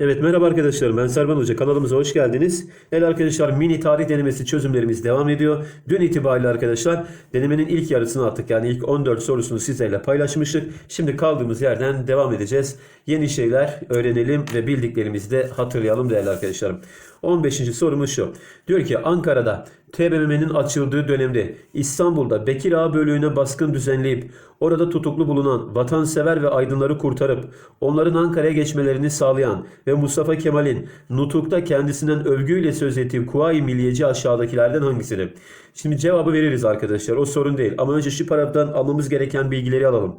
Evet merhaba arkadaşlar ben Serban Hoca kanalımıza hoş geldiniz. Evet arkadaşlar mini tarih denemesi çözümlerimiz devam ediyor. Dün itibariyle arkadaşlar denemenin ilk yarısını attık. Yani ilk 14 sorusunu sizlerle paylaşmıştık. Şimdi kaldığımız yerden devam edeceğiz. Yeni şeyler öğrenelim ve bildiklerimizi de hatırlayalım değerli arkadaşlarım. 15. sorumuz şu. Diyor ki Ankara'da TBMM'nin açıldığı dönemde İstanbul'da Bekir Ağa bölüğüne baskın düzenleyip orada tutuklu bulunan vatansever ve aydınları kurtarıp onların Ankara'ya geçmelerini sağlayan ve Mustafa Kemal'in Nutuk'ta kendisinden övgüyle söz ettiği Kuvayi Milliyeci aşağıdakilerden hangisidir? Şimdi cevabı veririz arkadaşlar. O sorun değil. Ama önce şu paradan almamız gereken bilgileri alalım.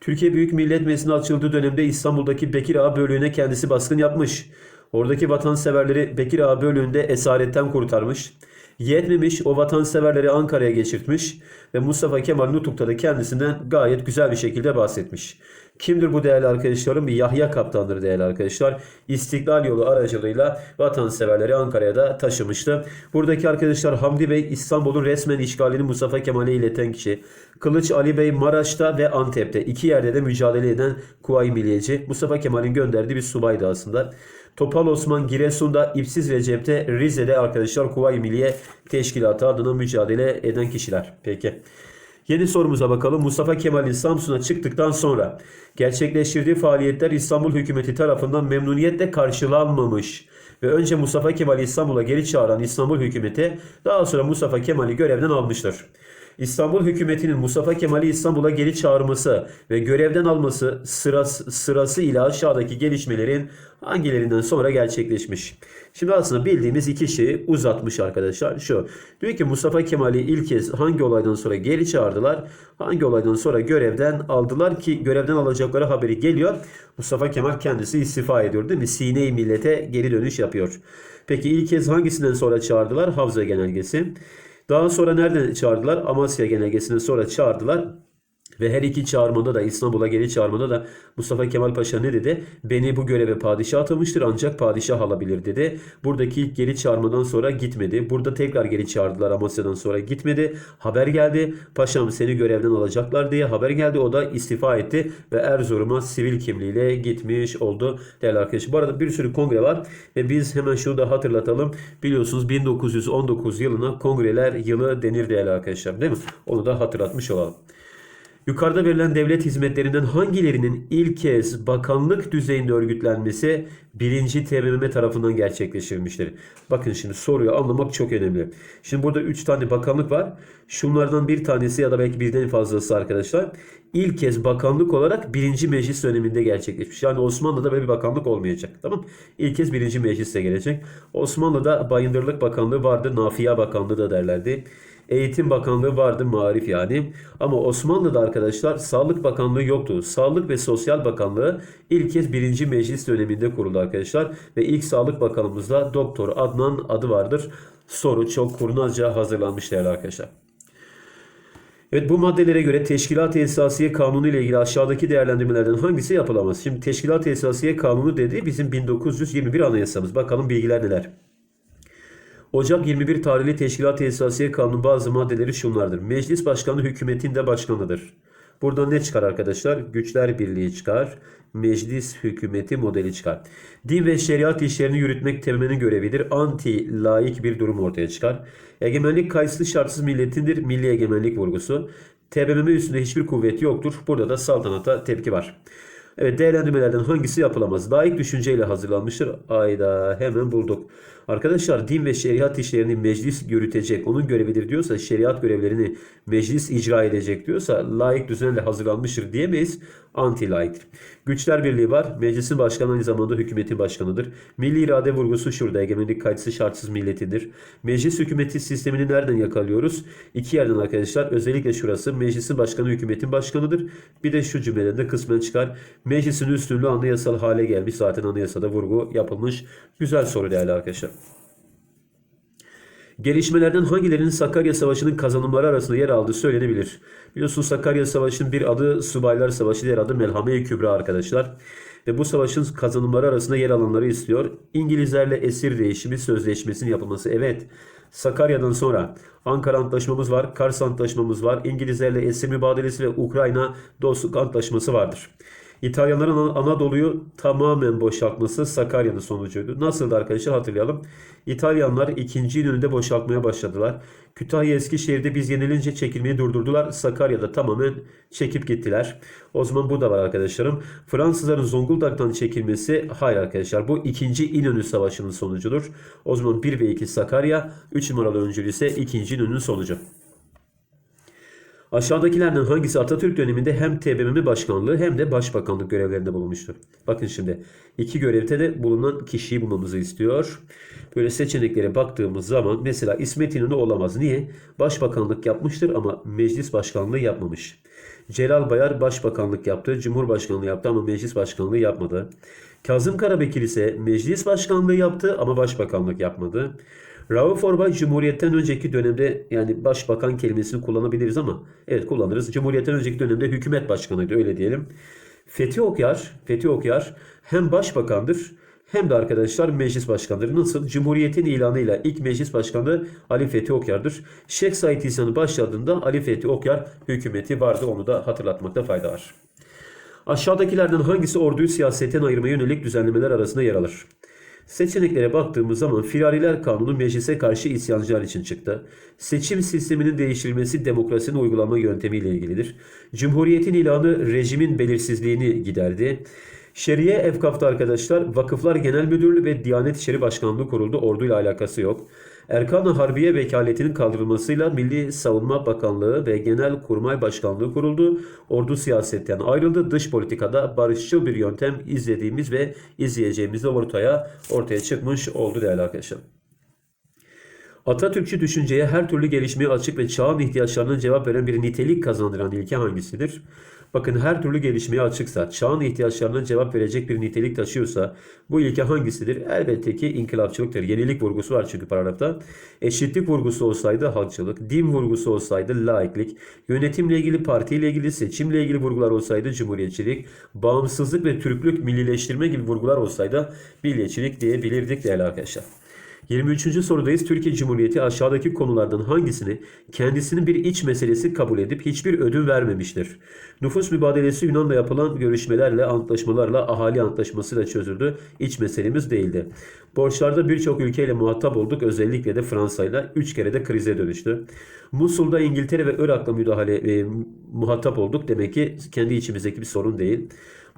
Türkiye Büyük Millet Meclisi'nin açıldığı dönemde İstanbul'daki Bekir Ağa bölüğüne kendisi baskın yapmış. Oradaki vatanseverleri Bekir Ağa bölüğünde esaretten kurtarmış. Yetmemiş o vatanseverleri Ankara'ya geçirtmiş ve Mustafa Kemal Nutuk'ta da kendisinden gayet güzel bir şekilde bahsetmiş. Kimdir bu değerli arkadaşlarım? Yahya Kaptan'dır değerli arkadaşlar. İstiklal yolu aracılığıyla vatanseverleri Ankara'ya da taşımıştı. Buradaki arkadaşlar Hamdi Bey İstanbul'un resmen işgalini Mustafa Kemal'e ileten kişi. Kılıç Ali Bey Maraş'ta ve Antep'te iki yerde de mücadele eden Kuvayi Milliyeci. Mustafa Kemal'in gönderdiği bir subaydı aslında. Topal Osman Giresun'da, İpsiz Recep'te, Rize'de arkadaşlar Kuvayi Milliye Teşkilatı adına mücadele eden kişiler. Peki. Yeni sorumuza bakalım. Mustafa Kemal'in Samsun'a çıktıktan sonra gerçekleştirdiği faaliyetler İstanbul hükümeti tarafından memnuniyetle karşılanmamış ve önce Mustafa Kemal'i İstanbul'a geri çağıran İstanbul hükümeti daha sonra Mustafa Kemal'i görevden almıştır. İstanbul hükümetinin Mustafa Kemal'i İstanbul'a geri çağırması ve görevden alması sırası, sırası ile aşağıdaki gelişmelerin hangilerinden sonra gerçekleşmiş? Şimdi aslında bildiğimiz iki şeyi uzatmış arkadaşlar. Şu diyor ki Mustafa Kemal'i ilk kez hangi olaydan sonra geri çağırdılar? Hangi olaydan sonra görevden aldılar ki görevden alacakları haberi geliyor. Mustafa Kemal kendisi istifa ediyor değil mi? Sine-i millete geri dönüş yapıyor. Peki ilk kez hangisinden sonra çağırdılar? Havza genelgesi. Daha sonra nereden çağırdılar? Amasya genelgesinden sonra çağırdılar. Ve her iki çağırmada da İstanbul'a geri çağırmada da Mustafa Kemal Paşa ne dedi? Beni bu göreve padişah atamıştır ancak padişah alabilir dedi. Buradaki ilk geri çağırmadan sonra gitmedi. Burada tekrar geri çağırdılar Amasya'dan sonra gitmedi. Haber geldi. Paşam seni görevden alacaklar diye haber geldi. O da istifa etti ve Erzurum'a sivil kimliğiyle gitmiş oldu değerli arkadaşlar. Bu arada bir sürü kongre var ve biz hemen şunu da hatırlatalım. Biliyorsunuz 1919 yılına kongreler yılı denir değerli arkadaşlar değil mi? Onu da hatırlatmış olalım. Yukarıda verilen devlet hizmetlerinden hangilerinin ilk kez bakanlık düzeyinde örgütlenmesi birinci TBMM tarafından gerçekleştirilmiştir? Bakın şimdi soruyu anlamak çok önemli. Şimdi burada 3 tane bakanlık var. Şunlardan bir tanesi ya da belki birden fazlası arkadaşlar. İlk kez bakanlık olarak birinci meclis döneminde gerçekleşmiş. Yani Osmanlı'da böyle bir bakanlık olmayacak. Tamam İlk kez birinci mecliste gelecek. Osmanlı'da Bayındırlık Bakanlığı vardı. Nafiye Bakanlığı da derlerdi. Eğitim Bakanlığı vardı marif yani. Ama Osmanlı'da arkadaşlar Sağlık Bakanlığı yoktu. Sağlık ve Sosyal Bakanlığı ilk kez 1. Meclis döneminde kuruldu arkadaşlar. Ve ilk Sağlık Bakanımız da Doktor Adnan adı vardır. Soru çok kurnazca hazırlanmış değerli arkadaşlar. Evet bu maddelere göre Teşkilat-ı Esasiye Kanunu ile ilgili aşağıdaki değerlendirmelerden hangisi yapılamaz? Şimdi Teşkilat-ı Esasiye Kanunu dediği bizim 1921 anayasamız. Bakalım bilgiler neler? Ocak 21 tarihli Teşkilat-ı Esasiye Kanunu bazı maddeleri şunlardır. Meclis Başkanı hükümetin de başkanıdır. Buradan ne çıkar arkadaşlar? Güçler Birliği çıkar. Meclis hükümeti modeli çıkar. Din ve şeriat işlerini yürütmek temenin görevidir. Anti laik bir durum ortaya çıkar. Egemenlik kayıtsız şartsız milletindir. Milli egemenlik vurgusu. TBMM üstünde hiçbir kuvvet yoktur. Burada da saltanata tepki var. Evet değerlendirmelerden hangisi yapılamaz? Layık düşünceyle hazırlanmıştır. Ayda hemen bulduk. Arkadaşlar din ve şeriat işlerini meclis yürütecek, onun görevidir diyorsa, şeriat görevlerini meclis icra edecek diyorsa layık düzenle hazırlanmıştır diyemeyiz. Anti layıktır. Güçler Birliği var. Meclisin başkanı aynı zamanda hükümetin başkanıdır. Milli irade vurgusu şurada. Egemenlik kayıtsız şartsız milletidir. Meclis hükümeti sistemini nereden yakalıyoruz? İki yerden arkadaşlar. Özellikle şurası. Meclisin başkanı hükümetin başkanıdır. Bir de şu cümleden de kısmen çıkar. Meclisin üstünlüğü anayasal hale gelmiş. Zaten anayasada vurgu yapılmış. Güzel soru değerli arkadaşlar. Gelişmelerden hangilerinin Sakarya Savaşı'nın kazanımları arasında yer aldığı söylenebilir. Biliyorsunuz Sakarya Savaşı'nın bir adı Subaylar Savaşı, diğer adı Melhame-i Kübra arkadaşlar. Ve bu savaşın kazanımları arasında yer alanları istiyor. İngilizlerle esir değişimi sözleşmesinin yapılması. Evet Sakarya'dan sonra Ankara Antlaşmamız var, Kars Antlaşmamız var, İngilizlerle esir mübadelesi ve Ukrayna dostluk antlaşması vardır. İtalyanların An- Anadolu'yu tamamen boşaltması Sakarya'nın sonucuydu. Nasıldı arkadaşlar hatırlayalım. İtalyanlar 2. İnönü'nde boşaltmaya başladılar. Kütahya Eskişehir'de biz yenilince çekilmeyi durdurdular. Sakarya'da tamamen çekip gittiler. O zaman bu da var arkadaşlarım. Fransızların Zonguldak'tan çekilmesi hayır arkadaşlar. Bu 2. İnönü Savaşı'nın sonucudur. O zaman 1 ve 2 Sakarya, 3 numaralı öncül ise 2. İnönü'nün sonucu. Aşağıdakilerden hangisi Atatürk döneminde hem TBMM başkanlığı hem de başbakanlık görevlerinde bulunmuştur? Bakın şimdi iki görevde de bulunan kişiyi bulmamızı istiyor. Böyle seçeneklere baktığımız zaman mesela İsmet İnönü olamaz. Niye? Başbakanlık yapmıştır ama meclis başkanlığı yapmamış. Celal Bayar başbakanlık yaptı, cumhurbaşkanlığı yaptı ama meclis başkanlığı yapmadı. Kazım Karabekir ise meclis başkanlığı yaptı ama başbakanlık yapmadı. Rauf Orbay Cumhuriyet'ten önceki dönemde yani başbakan kelimesini kullanabiliriz ama evet kullanırız. Cumhuriyet'ten önceki dönemde hükümet başkanıydı öyle diyelim. Fethi Okyar, Fethi Okyar hem başbakandır hem de arkadaşlar meclis başkanıdır. Nasıl? Cumhuriyetin ilanıyla ilk meclis başkanı Ali Fethi Okyar'dır. Şeyh Said İsyanı başladığında Ali Fethi Okyar hükümeti vardı. Onu da hatırlatmakta fayda var. Aşağıdakilerden hangisi orduyu siyasetten ayırmaya yönelik düzenlemeler arasında yer alır? Seçeneklere baktığımız zaman Firariler Kanunu meclise karşı isyancılar için çıktı. Seçim sisteminin değiştirilmesi demokrasinin uygulama yöntemiyle ilgilidir. Cumhuriyetin ilanı rejimin belirsizliğini giderdi. Şeriye Efkaf'ta arkadaşlar Vakıflar Genel Müdürlüğü ve Diyanet İşleri Başkanlığı kuruldu. Orduyla alakası yok. Erkan-ı Harbiye vekaletinin kaldırılmasıyla Milli Savunma Bakanlığı ve Genel Kurmay Başkanlığı kuruldu. Ordu siyasetten ayrıldı. Dış politikada barışçıl bir yöntem izlediğimiz ve izleyeceğimiz de ortaya ortaya çıkmış oldu değerli arkadaşlar. Atatürkçü düşünceye her türlü gelişmeye açık ve çağın ihtiyaçlarına cevap veren bir nitelik kazandıran ilke hangisidir? Bakın her türlü gelişmeye açıksa, çağın ihtiyaçlarına cevap verecek bir nitelik taşıyorsa bu ilke hangisidir? Elbette ki inkılapçılıktır. Yenilik vurgusu var çünkü paragrafta. Eşitlik vurgusu olsaydı halkçılık, din vurgusu olsaydı laiklik, yönetimle ilgili, partiyle ilgili, seçimle ilgili vurgular olsaydı cumhuriyetçilik, bağımsızlık ve Türklük, millileştirme gibi vurgular olsaydı milliyetçilik diyebilirdik değerli arkadaşlar. 23. sorudayız. Türkiye Cumhuriyeti aşağıdaki konulardan hangisini kendisinin bir iç meselesi kabul edip hiçbir ödün vermemiştir? Nüfus mübadelesi Yunan'la yapılan görüşmelerle, antlaşmalarla, ahali antlaşmasıyla çözüldü. İç meselemiz değildi. Borçlarda birçok ülkeyle muhatap olduk. Özellikle de Fransa'yla. Üç kere de krize dönüştü. Musul'da İngiltere ve Irak'la müdahale e, muhatap olduk. Demek ki kendi içimizdeki bir sorun değil.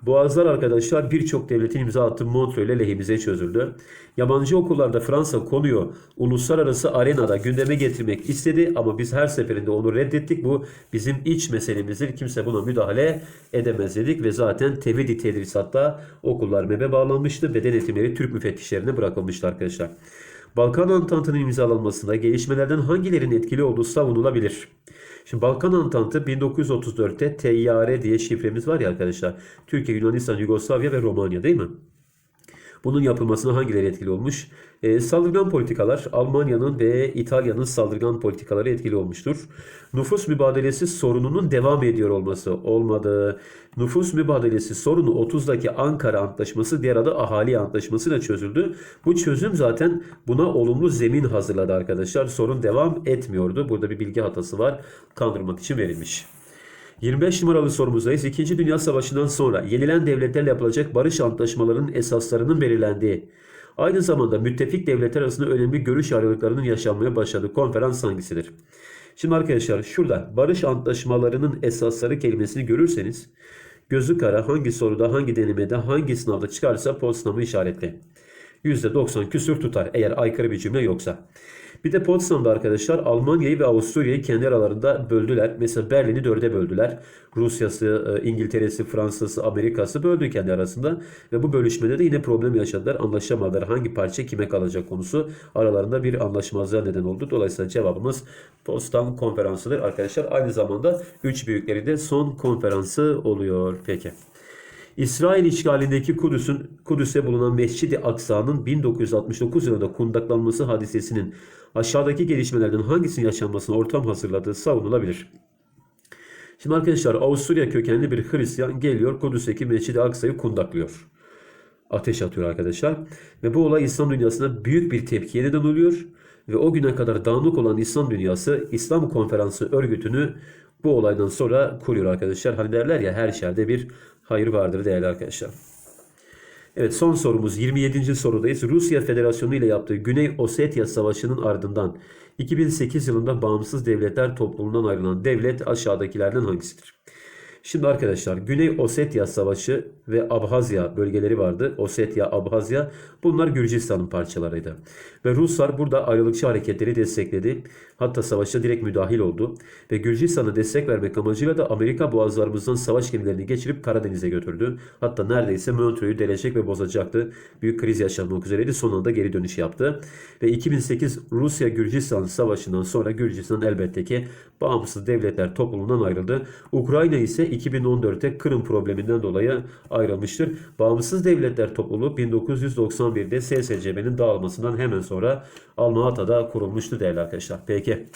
Boğazlar arkadaşlar birçok devletin imza attığı Montreux ile lehimize çözüldü. Yabancı okullarda Fransa konuyu uluslararası arenada gündeme getirmek istedi ama biz her seferinde onu reddettik. Bu bizim iç meselemizdir. Kimse buna müdahale edemez dedik ve zaten tevhid tedrisatta okullar MEB'e bağlanmıştı. Beden eğitimleri Türk müfettişlerine bırakılmıştı arkadaşlar. Balkan Antantı'nın imzalanmasında gelişmelerden hangilerinin etkili olduğu savunulabilir? Şimdi Balkan Antantı 1934'te TYR diye şifremiz var ya arkadaşlar. Türkiye, Yunanistan, Yugoslavya ve Romanya değil mi? Bunun yapılmasına hangileri etkili olmuş? E, saldırgan politikalar Almanya'nın ve İtalya'nın saldırgan politikaları etkili olmuştur. Nüfus mübadelesi sorununun devam ediyor olması olmadı. Nüfus mübadelesi sorunu 30'daki Ankara Antlaşması diğer adı Ahali Antlaşması ile çözüldü. Bu çözüm zaten buna olumlu zemin hazırladı arkadaşlar. Sorun devam etmiyordu. Burada bir bilgi hatası var. Kandırmak için verilmiş. 25 numaralı sorumuzdayız. İkinci Dünya Savaşı'ndan sonra yenilen devletlerle yapılacak barış antlaşmalarının esaslarının belirlendiği, aynı zamanda müttefik devletler arasında önemli görüş ayrılıklarının yaşanmaya başladığı konferans hangisidir? Şimdi arkadaşlar şurada barış antlaşmalarının esasları kelimesini görürseniz gözü kara hangi soruda, hangi denemede, hangi sınavda çıkarsa Potsdam'ı işaretle. %90 küsür tutar eğer aykırı bir cümle yoksa. Bir de Potsdam'da arkadaşlar Almanya'yı ve Avusturya'yı kendi aralarında böldüler. Mesela Berlin'i dörde böldüler. Rusya'sı, e, İngiltere'si, Fransa'sı, Amerika'sı böldü kendi arasında. Ve bu bölüşmede de yine problem yaşadılar. Anlaşamadılar. Hangi parça kime kalacak konusu aralarında bir anlaşmazlığa neden oldu. Dolayısıyla cevabımız Potsdam konferansıdır arkadaşlar. Aynı zamanda üç büyükleri de son konferansı oluyor. Peki. İsrail işgalindeki Kudüs'ün Kudüs'te bulunan Mescid-i Aksa'nın 1969 yılında kundaklanması hadisesinin aşağıdaki gelişmelerden hangisinin yaşanmasına ortam hazırladığı savunulabilir. Şimdi arkadaşlar Avusturya kökenli bir Hristiyan geliyor Kudüs'teki Mescid-i Aksa'yı kundaklıyor. Ateş atıyor arkadaşlar. Ve bu olay İslam dünyasında büyük bir tepkiye neden oluyor. Ve o güne kadar dağınık olan İslam dünyası İslam konferansı örgütünü bu olaydan sonra kuruyor arkadaşlar. Hani derler ya her şerde bir Hayır vardır değerli arkadaşlar. Evet son sorumuz 27. sorudayız. Rusya Federasyonu ile yaptığı Güney Ossetya Savaşı'nın ardından 2008 yılında bağımsız devletler topluluğundan ayrılan devlet aşağıdakilerden hangisidir? Şimdi arkadaşlar Güney Ossetya Savaşı ve Abhazya bölgeleri vardı. Ossetya, Abhazya bunlar Gürcistan'ın parçalarıydı. Ve Ruslar burada ayrılıkçı hareketleri destekledi. Hatta savaşta direkt müdahil oldu. Ve Gürcistan'a destek vermek amacıyla da Amerika boğazlarımızdan savaş gemilerini geçirip Karadeniz'e götürdü. Hatta neredeyse Montreux'u delecek ve bozacaktı. Büyük kriz yaşanmak üzereydi. Son anda geri dönüş yaptı. Ve 2008 Rusya-Gürcistan Savaşı'ndan sonra Gürcistan elbette ki bağımsız devletler topluluğundan ayrıldı. Ukrayna ise 2014'te Kırım probleminden dolayı ayrılmıştır. Bağımsız devletler topluluğu 1991'de SSCB'nin dağılmasından hemen sonra Alma-Ata'da kurulmuştu değerli arkadaşlar. Peki.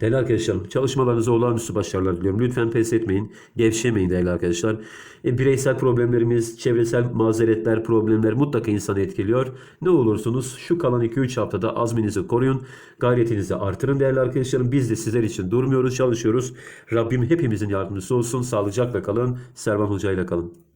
Değerli arkadaşlarım çalışmalarınıza olağanüstü başarılar diliyorum. Lütfen pes etmeyin. Gevşemeyin değerli arkadaşlar. E, bireysel problemlerimiz, çevresel mazeretler, problemler mutlaka insanı etkiliyor. Ne olursunuz şu kalan 2-3 haftada azminizi koruyun. Gayretinizi artırın değerli arkadaşlarım. Biz de sizler için durmuyoruz, çalışıyoruz. Rabbim hepimizin yardımcısı olsun. Sağlıcakla kalın. Servan Hoca ile kalın.